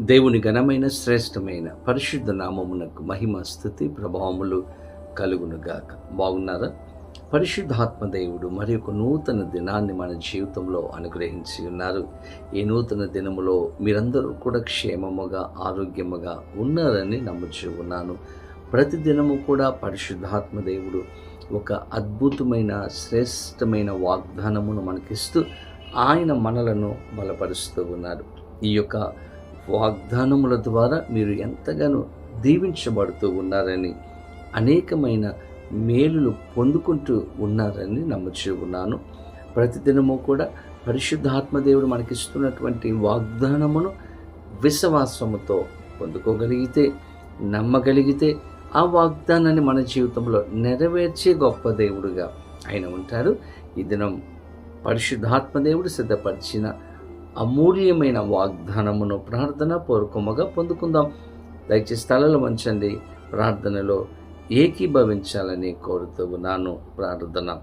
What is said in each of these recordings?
దేవుని ఘనమైన శ్రేష్టమైన పరిశుద్ధ నామమునకు మహిమ స్థుతి ప్రభావములు కలుగునుగాక. బాగున్నారా? పరిశుద్ధాత్మ దేవుడు మరి ఒక నూతన దినాన్ని మన జీవితంలో అనుగ్రహించి ఉన్నారు. ఈ నూతన దినములో మీరందరూ కూడా క్షేమముగా ఆరోగ్యముగా ఉన్నారని నమ్ముచూ ఉన్నాను. ప్రతి దినము కూడా పరిశుద్ధాత్మ దేవుడు ఒక అద్భుతమైన శ్రేష్టమైన వాగ్దానమును మనకిస్తూ ఆయన మనలను బలపరుస్తూ ఉన్నారు. ఈ యొక్క వాగ్దానముల ద్వారా మీరు ఎంతగానో దీవించబడుతూ ఉన్నారని అనేకమైన మేలులు పొందుకుంటూ ఉన్నారని నమ్ముచూ ఉన్నాను. ప్రతిదినము కూడా పరిశుద్ధాత్మదేవుడు మనకిస్తున్నటువంటి వాగ్దానమును విశ్వాసముతో పొందుకోగలిగితే నమ్మగలిగితే ఆ వాగ్దానాన్ని మన జీవితంలో నెరవేర్చే గొప్ప దేవుడుగా ఆయన ఉంటారు. ఈ దినం పరిశుద్ధాత్మదేవుడు సిద్ధపరిచిన అమూల్యమైన వాగ్దానమును ప్రార్థన పూర్వకముగా పొందుకుందాం. దయచేసి స్థలంలో ఉంచండి ప్రార్థనలో ఏకీభవించాలని కోరుతూ ఉన్నాను. ప్రార్థన.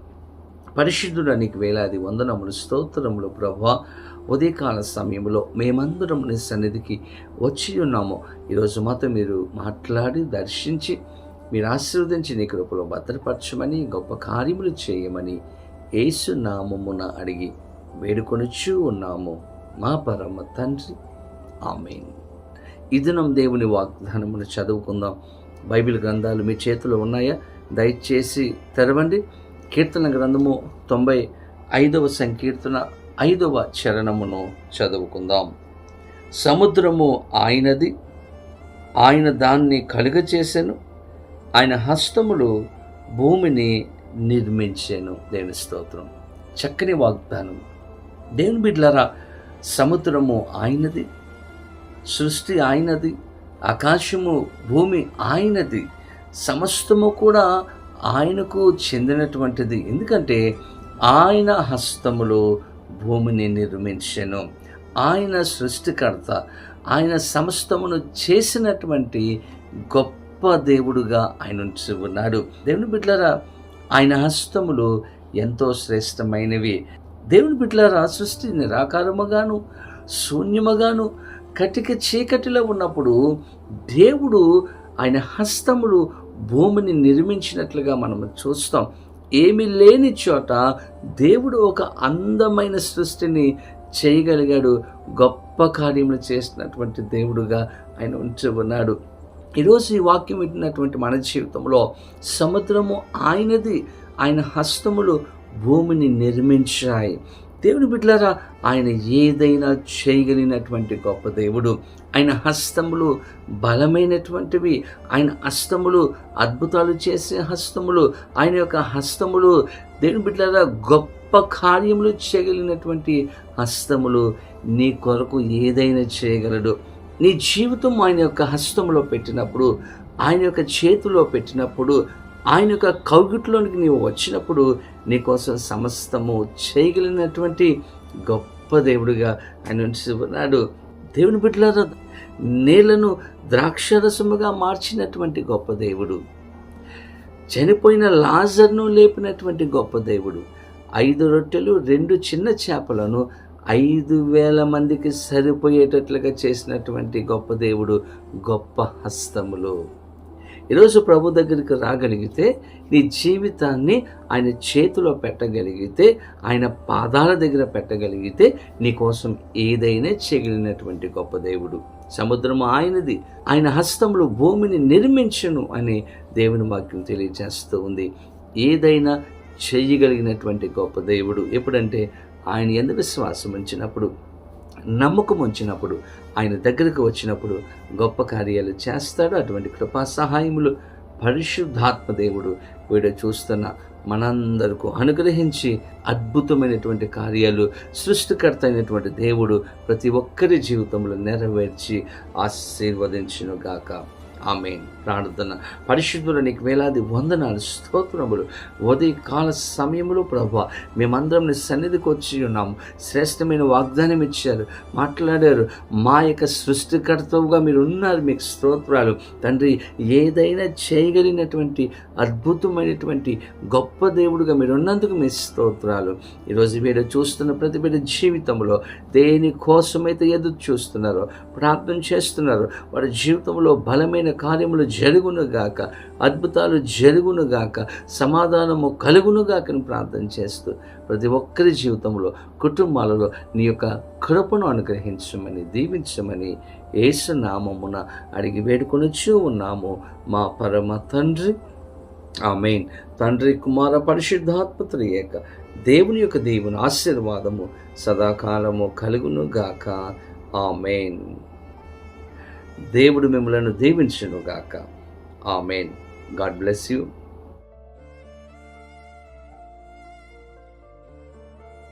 పరిశుద్ధుడు నీకు వేలాది వందనములు స్తోత్రములు ప్రభా. ఉదయకాల సమయంలో మేమందరం నీ సన్నిధికి వచ్చి ఉన్నాము. ఈరోజు మాతో మీరు మాట్లాడి దర్శించి మీరు ఆశీర్వదించి నీ కృపలో భద్రపరచమని గొప్ప కార్యములు చేయమని ఏసునామమున అడిగి వేడుకొనుచూ ఉన్నాము. మా పరమ తండ్రి. ఆమెన్. ఇదినం దేవుని వాగ్దానమును చదువుకుందాం. బైబిల్ గ్రంథాలు మీ చేతిలో ఉన్నాయా? దయచేసి తెరవండి. కీర్తన గ్రంథము తొంభై ఐదవ సంకీర్తన ఐదవ చరణమును చదువుకుందాం. సముద్రము ఆయనది ఆయన దాన్ని కలుగచేసెను ఆయన హస్తములు భూమిని నిర్మించాను. దేవుని స్తోత్రం. చక్కని వాగ్దానం. దేవుని బిడ్లరా సముద్రము ఆయనది సృష్టి ఆయనది ఆకాశము భూమి ఆయనది సమస్తము కూడా ఆయనకు చెందినటువంటిది. ఎందుకంటే ఆయన హస్తములో భూమిని నిర్మించెను. ఆయన సృష్టికర్త ఆయన సమస్తమును చేసినటువంటి గొప్ప దేవుడుగా ఆయన ఉంచి ఉన్నాడు. దేవుని బిడ్డలరా ఆయన హస్తములు ఎంతో శ్రేష్టమైనవి. దేవుని బిడ్డలారా సృష్టి నిరాకారముగాను శూన్యముగాను కటిక చీకటిలో ఉన్నప్పుడు దేవుడు ఆయన హస్తములు భూమిని నిర్మించినట్లుగా మనం చూస్తాం. ఏమీ లేని చోట దేవుడు ఒక అందమైన సృష్టిని చేయగలిగాడు. గొప్ప కార్యములు చేసినటువంటి దేవుడుగా ఆయన ఉంచి ఉన్నాడు. ఈరోజు ఈ వాక్యం వింటున్నటువంటి మన జీవితంలో సముద్రము ఆయనది. ఆయన హస్తములు భూమిని నిర్మించాయి. దేవుని బిడ్డలారా ఆయన ఏదైనా చేయగలిగినటువంటి గొప్ప దేవుడు. ఆయన హస్తములు బలమైనటువంటివి. ఆయన హస్తములు అద్భుతాలు చేసే హస్తములు. ఆయన యొక్క హస్తములు దేవుని బిడ్డలారా గొప్ప కార్యములు చేయగలిగినటువంటి హస్తములు. నీ కొరకు ఏదైనా చేయగలడు. నీ జీవితం ఆయన యొక్క హస్తంలో పెట్టినప్పుడు ఆయన యొక్క చేతిలో పెట్టినప్పుడు ఆయన యొక్క కౌగిట్లోనికి నీవు వచ్చినప్పుడు నీకోసం సమస్తము చేయగలిగినటువంటి గొప్ప దేవుడుగా ఆయన ఉన్నాడు దేవుని బిడ్డలారా నేలను ద్రాక్షరసముగా మార్చినటువంటి గొప్ప దేవుడు. చనిపోయిన లాజర్ను లేపినటువంటి గొప్ప దేవుడు. ఐదు రొట్టెలు రెండు చిన్న చేపలను ఐదు వేల మందికి సరిపోయేటట్లుగా చేసినటువంటి గొప్ప దేవుడు గొప్ప హస్తములు. ఈరోజు ప్రభు దగ్గరికి రాగలిగితే నీ జీవితాన్ని ఆయన చేతిలో పెట్టగలిగితే ఆయన పాదాల దగ్గర పెట్టగలిగితే నీ కోసం ఏదైనా చెగిలినటువంటి గొప్ప దేవుడు. సముద్రం ఆయనది. ఆయన హస్తములు భూమిని నిర్మించను అని దేవుని వాక్యం తెలియజేస్తూ ఉంది. ఏదైనా చేయగలిగినటువంటి గొప్ప దేవుడు ఎప్పుడంటే ఆయన ఎంత విశ్వాసం ఉంచినప్పుడు. నమ్మకం ఉంచినప్పుడు ఆయన దగ్గరకు వచ్చినప్పుడు గొప్ప కార్యాలు చేస్తాడు. అటువంటి కృపా సహాయములు పరిశుద్ధాత్మ దేవుడు వీడు చూస్తున్న మనందరకు అనుగ్రహించి అద్భుతమైనటువంటి కార్యాలు సృష్టికర్త అయినటువంటి దేవుడు ప్రతి ఒక్కరి జీవితంలో నెరవేర్చి ఆశీర్వదించును గాక ఆమెన్. ప్రార్థన. పరిశుద్ధుల నీకు వేలాది వందనాలు స్తోత్రములు. ఉదయకాల సమయంలో ప్రభు మేమందరం నీ సన్నిధికి వచ్చి ఉన్నాము శ్రేష్టమైన వాగ్దానం ఇచ్చారు. మాట్లాడారు. మా యొక్క సృష్టికర్తవుగా మీరు ఉన్నారు. మీకు స్తోత్రాలు. తండ్రి ఏదైనా చేయగలిగినటువంటి అద్భుతమైనటువంటి గొప్ప దేవుడుగా మీరు ఉన్నందుకు మీ స్తోత్రాలు. ఈరోజు మీరు చూస్తున్న ప్రతి బిడ్డ జీవితంలో దేని కోసమైతే ఎదురు చూస్తున్నారో ప్రార్థన చేస్తున్నారు వారి జీవితంలో బలమైన కార్యములు జరుగునుగాక అద్భుతాలు జరుగునుగాక సమాధానము కలుగునుగాక అని ప్రార్థన చేస్తూ ప్రతి ఒక్కరి జీవితంలో కుటుంబాలలో నీ యొక్క కృపను అనుగ్రహించమని దీవించమని ఏసునామమున అడిగి వేడుకొనుచూ ఉన్నాము. మా పరమ తండ్రి ఆమెన్. తండ్రి కుమార పరిశుద్ధాత్మత ఏక దేవుని యొక్క దేవుని ఆశీర్వాదము సదాకాలము కలుగునుగాక. ఆమెన్. దేవుడు మిమ్మలను దీవించునుగాక. ఆమెన్. God bless you.